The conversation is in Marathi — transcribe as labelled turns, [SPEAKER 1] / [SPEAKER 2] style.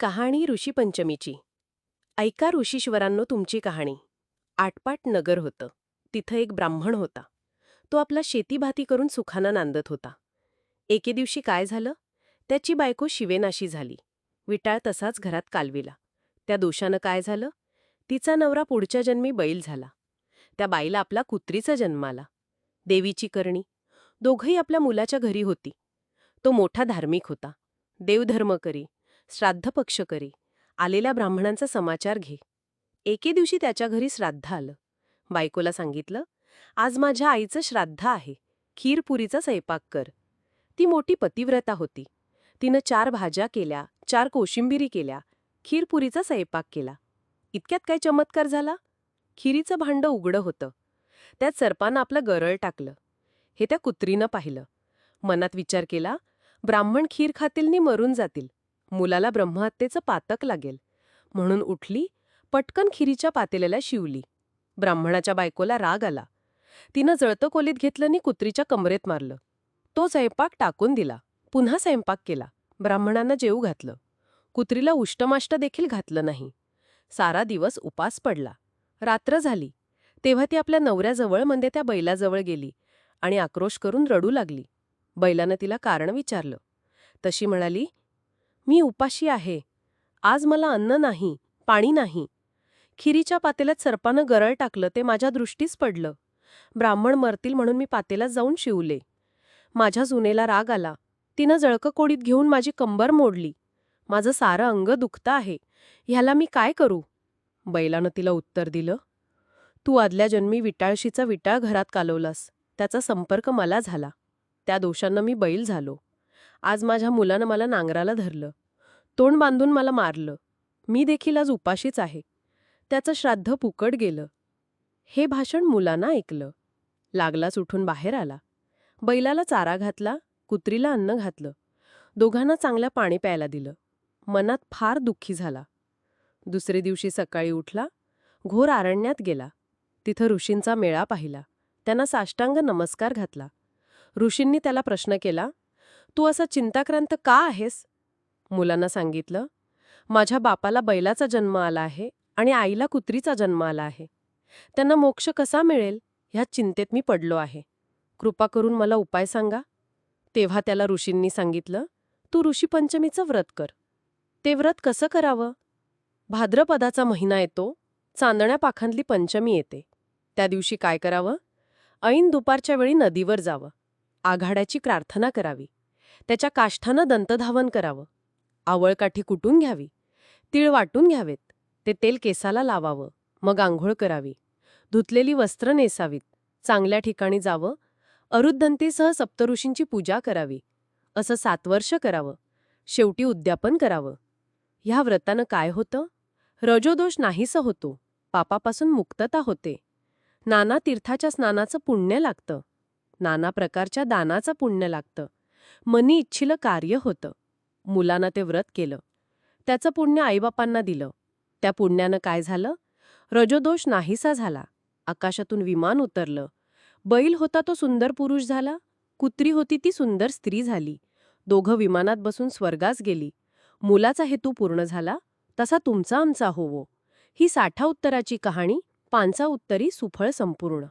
[SPEAKER 1] कहाणी ऋषीपंचमीची. ऐका ऋषीश्वरांनो तुमची कहाणी. आटपाट नगर होतं. तिथं एक ब्राह्मण होता. तो आपला शेतीभाती करून सुखानं नांदत होता. एके दिवशी काय झालं? त्याची बायको शिवेनाशी झाली. विटाळ तसाच घरात कालविला. त्या दोषानं काय झालं? तिचा नवरा पुढच्या जन्मी बैल झाला. त्या बाईला आपला कुत्रीचा जन्म आला. देवीची करणी. दोघंही आपल्या मुलाच्या घरी होती. तो मोठा धार्मिक होता. देवधर्म करी. श्राद्ध पक्ष करी. आलेल्या ब्राह्मणांचा समाचार घे. एके दिवशी त्याच्या घरी श्राद्ध आलं. बायकोला सांगितलं आज माझ्या आईचं श्राद्ध आहे. खीरपुरीचा स्वयंपाक कर. ती मोठी पतिव्रता होती. तिनं चार भाज्या केल्या चार कोशिंबिरी केल्या खीरपुरीचा स्वयंपाक केला. इतक्यात काय चमत्कार झाला? खिरीचं भांडं उघडं होतं. त्यात सरपानं आपलं गरळ टाकलं. हे त्या कुत्रीनं पाहिलं. मनात विचार केला ब्राह्मण खीर खातील नि मरून जातील. मुलाला ब्रह्महत्येचं पातक लागेल. म्हणून उठली पटकन खिरीच्या पातेल्याला शिवली. ब्राह्मणाच्या बायकोला राग आला. तिनं जळतं कोलीत घेतलं कुत्रीच्या कमरेत मारलं. तो स्वयंपाक टाकून दिला. पुन्हा स्वयंपाक केला. ब्राह्मणांना जेऊ घातलं. कुत्रीला उष्टमाष्ट देखील घातलं नाही. सारा दिवस उपास पडला. रात्र झाली. तेव्हा ती आपल्या नवऱ्याजवळ म्हणजे त्या बैलाजवळ गेली आणि आक्रोश करून रडू लागली. बैलानं तिला कारण विचारलं. तशी म्हणाली मी उपाशी आहे. आज मला अन्न नाही पाणी नाही. खिरीच्या पातेल्यात सर्पानं गरळ टाकलं ते माझ्या दृष्टीस पडलं. ब्राह्मण मरतील म्हणून मी पातेल्यात जाऊन शिवले. माझ्या जुनेला राग आला. तिनं जळकं कोडीत घेऊन माझी कंबर मोडली. माझं सारं अंग दुखतं आहे. ह्याला मी काय करू? बैलानं तिला उत्तर दिलं. तू आदल्या जन्मी विटाळशीचा विटाळ घरात कालवलास. त्याचा संपर्क मला झाला. त्या दोषांना मी बैल झालो. आज माझ्या मुलानं मला नांगराला धरलं. तोंड बांधून मला मारलं. मी देखील आज उपाशीच आहे. त्याचं श्राद्ध पुकड गेलं. हे भाषण मुलांना ऐकलं. लागलाच उठून बाहेर आला. बैलाला चारा घातला कुत्रीला अन्न घातलं. दोघांना चांगलं पाणी प्यायला दिलं. मनात फार दुःखी झाला. दुसरे दिवशी सकाळी उठला घोर आरण्यात गेला. तिथं ऋषींचा मेळा पाहिला. त्यांना साष्टांग नमस्कार घातला. ऋषींनी त्याला प्रश्न केला तू असा चिंताक्रांत का आहेस? मुलांना सांगितलं माझ्या बापाला बैलाचा जन्म आला आहे आणि आईला कुत्रीचा जन्म आला आहे. त्यांना मोक्ष कसा मिळेल ह्या चिंतेत मी पडलो आहे. कृपा करून मला उपाय सांगा. तेव्हा त्याला ऋषींनी सांगितलं तू ऋषीपंचमीचं व्रत कर. ते व्रत कसं करावं? भाद्रपदाचा महिना येतो चांदण्या पाखांतली पंचमी येते. त्या दिवशी काय करावं? ऐन दुपारच्या वेळी नदीवर जावं. आघाड्याची प्रार्थना करावी. त्याच्या काष्ठानं दंतधावन करावं. आवळकाठी कुटून घ्यावी. तीळ वाटून घ्यावेत. ते तेल केसाला लावावं. मग आंघोळ करावी. धुतलेली वस्त्र नेसावीत. चांगल्या ठिकाणी जावं. अरुद्धंतीसह सप्तऋषींची पूजा करावी. असं सात वर्ष करावं. शेवटी उद्यापन करावं. ह्या व्रतानं काय होतं? रजोदोष नाहीसं होतो. पापापासून मुक्तता होते. नाना तीर्थाच्या स्नानाचं पुण्य लागतं. नाना प्रकारच्या दानाचं पुण्य लागतं. मनी इच्छिलं कार्य होतं. मुलानं ते व्रत केलं. त्याचं पुण्य आईबापांना दिलं. त्या पुण्यानं काय झालं? रजोदोष नाहीसा झाला. आकाशातून विमान उतरलं. बैल होता तो सुंदर पुरुष झाला. कुत्री होती ती सुंदर स्त्री झाली. दोघं विमानात बसून स्वर्गास गेली. मुलाचा हेतू पूर्ण झाला. तसा तुमचा आमचा होवो. ही साठा उत्तराची कहाणी पांचा उत्तरी सुफळ संपूर्ण.